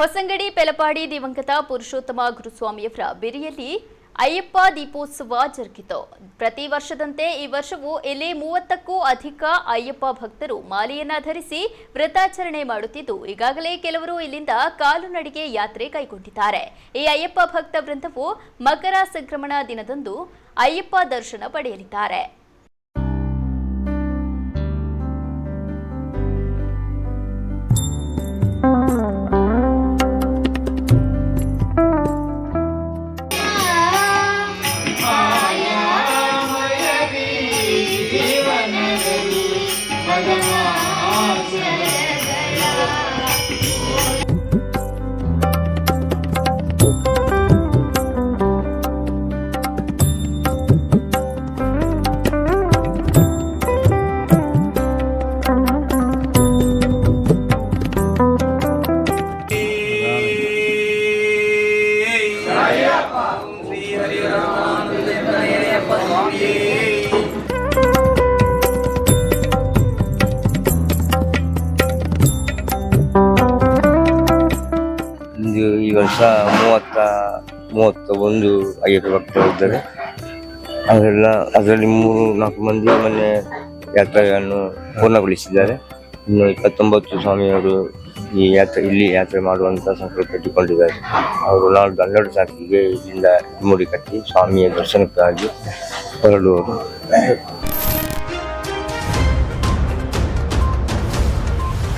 ಹೊಸಂಗಡಿ, ಪೆಲಪಾಡಿ, ದಿವಂಗತ ಪುರುಷೋತ್ತಮ ಗುರುಸ್ವಾಮಿಯವರ ಬಿರಿಯಲ್ಲಿ ಅಯ್ಯಪ್ಪ ದೀಪೋತ್ಸವ ಜರುಗಿತು. ಪ್ರತಿ ವರ್ಷದಂತೆ ಈ ವರ್ಷವೂ ಇಲ್ಲಿ ಮೂವತ್ತಕ್ಕೂ ಅಧಿಕ ಅಯ್ಯಪ್ಪ ಭಕ್ತರು ಮಾಲೆಯನ್ನ ಧರಿಸಿ ವ್ರತಾಚರಣೆ ಮಾಡುತ್ತಿದ್ದು, ಈಗಾಗಲೇ ಕೆಲವರು ಇಲ್ಲಿಂದ ಕಾಲುನಡಿಗೆ ಯಾತ್ರೆ ಕೈಗೊಂಡಿದ್ದಾರೆ. ಈ ಅಯ್ಯಪ್ಪ ಭಕ್ತ ವೃಂದವು ಮಕರ ಸಂಕ್ರಮಣ ದಿನದಂದು ಅಯ್ಯಪ್ಪ ದರ್ಶನ ಪಡೆಯಲಿದ್ದಾರೆ. Jayappa. ಇಂದು ಈ ವರ್ಷ ಮೂವತ್ತ ಮೂವತ್ತ ಒಂದು ಐವತ್ತು ಭಕ್ತರು ಇದ್ದಾರೆ ಅದೆಲ್ಲ, ಅದರಲ್ಲಿ ಮೂರು ನಾಲ್ಕು ಮಂದಿ ಮೊನ್ನೆ ಯಾತ್ರೆಯನ್ನು ಪೂರ್ಣಗೊಳಿಸಿದ್ದಾರೆ. ಇನ್ನು ಇಪ್ಪತ್ತೊಂಬತ್ತು ಸ್ವಾಮಿಯವರು ಈ ಯಾತ್ರೆ, ಇಲ್ಲಿ ಯಾತ್ರೆ ಮಾಡುವಂತ ಸಂಕಲ್ಪ ಇಟ್ಟುಕೊಂಡಿದ್ದಾರೆ ಅವರು ನಾಲ್ಕು ಹನ್ನೆರಡು ತಾರೀಕಿಗೆ ಇಲ್ಲಿಂದ ಮೂಡಿ ಕಟ್ಟಿ ಸ್ವಾಮಿಯ ದರ್ಶನಕ್ಕಾಗಿ ಹೊರಡುವರು.